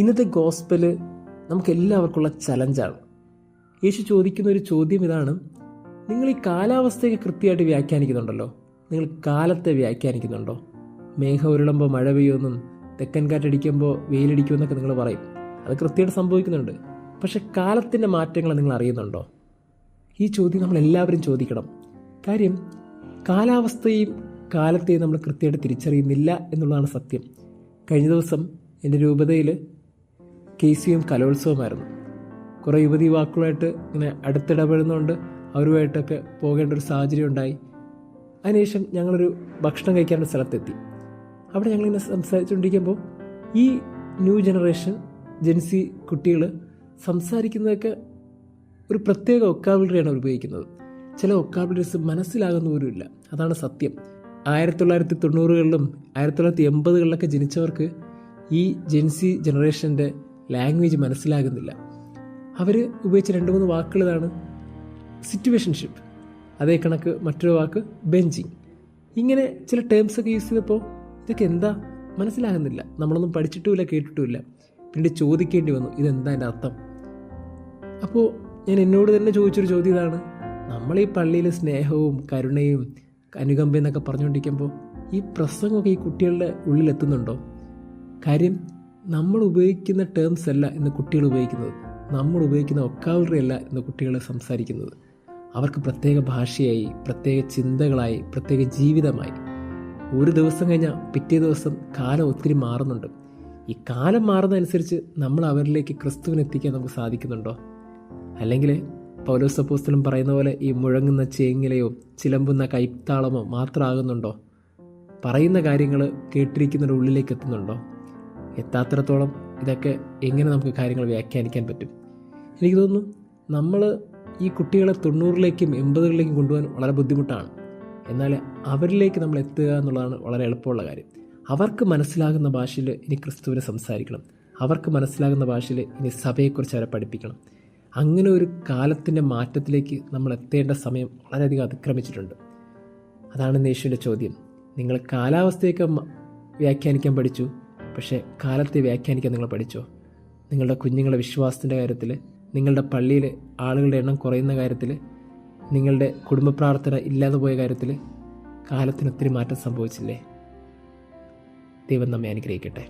ഇന്നത്തെ ഗോസ്പൽ നമുക്ക് എല്ലാവർക്കുള്ള ചലഞ്ചാണ്. യേശു ചോദിക്കുന്ന ഒരു ചോദ്യം ഇതാണ്. നിങ്ങൾ ഈ കാലാവസ്ഥയൊക്കെ കൃത്യമായിട്ട് വ്യാഖ്യാനിക്കുന്നുണ്ടല്ലോ. നിങ്ങൾ കാലത്തെ വ്യാഖ്യാനിക്കുന്നുണ്ടോ? മേഘം ഉരുളുമ്പോൾ മഴ പെയ്യുമെന്നും തെക്കൻ കാറ്റടിക്കുമ്പോൾ വെയിലടിക്കുമെന്നൊക്കെ നിങ്ങൾ പറയും. അത് കൃത്യമായിട്ട് സംഭവിക്കുന്നുണ്ട്. പക്ഷെ കാലത്തിന്റെ മാറ്റങ്ങൾ നിങ്ങൾ അറിയുന്നുണ്ടോ? ഈ ചോദ്യം നമ്മൾ എല്ലാവരും ചോദിക്കണം. കാര്യം കാലാവസ്ഥയും കാലത്തെയും നമ്മൾ കൃത്യമായിട്ട് തിരിച്ചറിയുന്നില്ല എന്നുള്ളതാണ് സത്യം. കഴിഞ്ഞ ദിവസം എന്റെ രൂപതയിൽ കെ സി എം കലോത്സവമായിരുന്നു. കുറേ യുവതി യുവാക്കളുമായിട്ട് ഇങ്ങനെ അടുത്തിടപെടുന്നതുകൊണ്ട് അവരുമായിട്ടൊക്കെ പോകേണ്ട ഒരു സാഹചര്യം ഉണ്ടായി. അതിനുശേഷം ഞങ്ങളൊരു ഭക്ഷണം കഴിക്കാനുള്ള സ്ഥലത്തെത്തി. അവിടെ ഞങ്ങളിങ്ങനെ സംസാരിച്ചുകൊണ്ടിരിക്കുമ്പോൾ ഈ ന്യൂ ജനറേഷൻ ജെൻസി കുട്ടികൾ സംസാരിക്കുന്നതൊക്കെ ഒരു പ്രത്യേക ഒക്കാബിലറിയാണ് അവർ ഉപയോഗിക്കുന്നത്. ചില ഒക്കാബിലറീസ് മനസ്സിലാകുന്ന പോലുമില്ല അതാണ് സത്യം. ആയിരത്തി തൊള്ളായിരത്തി തൊണ്ണൂറുകളിലും ആയിരത്തി തൊള്ളായിരത്തി എൺപതുകളിലൊക്കെ ജനിച്ചവർക്ക് ഈ ജെൻസി ജനറേഷന്റെ ലാംഗ്വേജ് മനസ്സിലാകുന്നില്ല. അവർ ഉപയോഗിച്ച രണ്ട് മൂന്ന് വാക്കുകളാണ് സിറ്റുവേഷൻഷിപ്പ് അതേ കണക്ക് മറ്റൊരു വാക്ക് ബെഞ്ചിങ് ഇങ്ങനെ ചില ടേംസ് ഒക്കെ യൂസ് ചെയ്തപ്പോൾ ഇതൊക്കെ എന്താ? മനസ്സിലാകുന്നില്ല. നമ്മളൊന്നും പഠിച്ചിട്ടുമില്ല കേട്ടിട്ടുമില്ല. പിന്നീട് ചോദിക്കേണ്ടി വന്നു ഇതെന്താ എന്റെ അർത്ഥം? അപ്പോൾ ഞാൻ എന്നോട് തന്നെ ചോദിച്ചൊരു ചോദ്യം ഇതാണ്. നമ്മൾ ഈ പള്ളിയിൽ സ്നേഹവും കരുണയും അനുകമ്പ എന്നൊക്കെ പറഞ്ഞുകൊണ്ടിരിക്കുമ്പോൾ ഈ പ്രസംഗമൊക്കെ ഈ കുട്ടികളുടെ ഉള്ളിലെത്തുന്നുണ്ടോ? കാര്യം നമ്മൾ ഉപയോഗിക്കുന്ന ടേംസ് അല്ല ഇന്ന് കുട്ടികൾ ഉപയോഗിക്കുന്നത്. നമ്മൾ ഉപയോഗിക്കുന്ന ഒക്കാവറി അല്ല ഇന്ന് കുട്ടികൾ സംസാരിക്കുന്നത്. അവർക്ക് പ്രത്യേക ഭാഷയായി പ്രത്യേക ചിന്തകളായി പ്രത്യേക ജീവിതമായി. ഒരു ദിവസം കഴിഞ്ഞാൽ പിറ്റേ ദിവസം കാലം ഒത്തിരി മാറുന്നുണ്ട്. ഈ കാലം മാറുന്നതനുസരിച്ച് നമ്മൾ അവരിലേക്ക് ക്രിസ്തുവിനെത്തിക്കാൻ നമുക്ക് സാധിക്കുന്നുണ്ടോ? അല്ലെങ്കിൽ പൗലോസ് അപ്പോസ്തലൻ പറയുന്ന പോലെ ഈ മുഴങ്ങുന്ന ചേങ്ങിലയോ ചിലമ്പുന്ന കൈത്താളമോ മാത്രമാകുന്നുണ്ടോ? പറയുന്ന കാര്യങ്ങൾ കേട്ടിരിക്കുന്നവരുടെ ഉള്ളിലേക്ക് എത്തുന്നുണ്ടോ? എത്താത്തിടത്തോളം ഇതൊക്കെ എങ്ങനെ നമുക്ക് കാര്യങ്ങൾ വ്യാഖ്യാനിക്കാൻ പറ്റും? എനിക്ക് തോന്നുന്നു നമ്മൾ ഈ കുട്ടികളെ തൊണ്ണൂറിലേക്കും എൺപതുകളിലേക്കും കൊണ്ടുപോകാൻ വളരെ ബുദ്ധിമുട്ടാണ്. എന്നാൽ അവരിലേക്ക് നമ്മൾ എത്തുക എന്നുള്ളതാണ് വളരെ എളുപ്പമുള്ള കാര്യം. അവർക്ക് മനസ്സിലാകുന്ന ഭാഷയിൽ ഇനി ക്രിസ്തുവിനെ സംസാരിക്കണം. അവർക്ക് മനസ്സിലാകുന്ന ഭാഷയിൽ ഇനി സഭയെക്കുറിച്ച് അവരെ പഠിപ്പിക്കണം. അങ്ങനെ ഒരു കാലത്തിന്റെ മാറ്റത്തിലേക്ക് നമ്മൾ എത്തേണ്ട സമയം വളരെയധികം അതിക്രമിച്ചിട്ടുണ്ട്. അതാണ് യേശുവിന്റെ ചോദ്യം. നിങ്ങൾ കാലാവസ്ഥയൊക്കെ വ്യാഖ്യാനിക്കാൻ പഠിച്ചു? പക്ഷേ കാലത്തെ വ്യാഖ്യാനിക്കാൻ നിങ്ങൾ പഠിച്ചോ? നിങ്ങളുടെ കുഞ്ഞുങ്ങളുടെ വിശ്വാസത്തിന്റെ കാര്യത്തിൽ നിങ്ങളുടെ പള്ളിയിൽ ആളുകളുടെ എണ്ണം കുറയുന്ന കാര്യത്തിൽ നിങ്ങളുടെ കുടുംബ പ്രാർത്ഥന ഇല്ലാതെ പോയ കാര്യത്തിൽ കാലത്തിന് ഒത്തിരി മാറ്റം സംഭവിച്ചില്ലേ? ദൈവം നമ്മെ അനുഗ്രഹിക്കട്ടെ.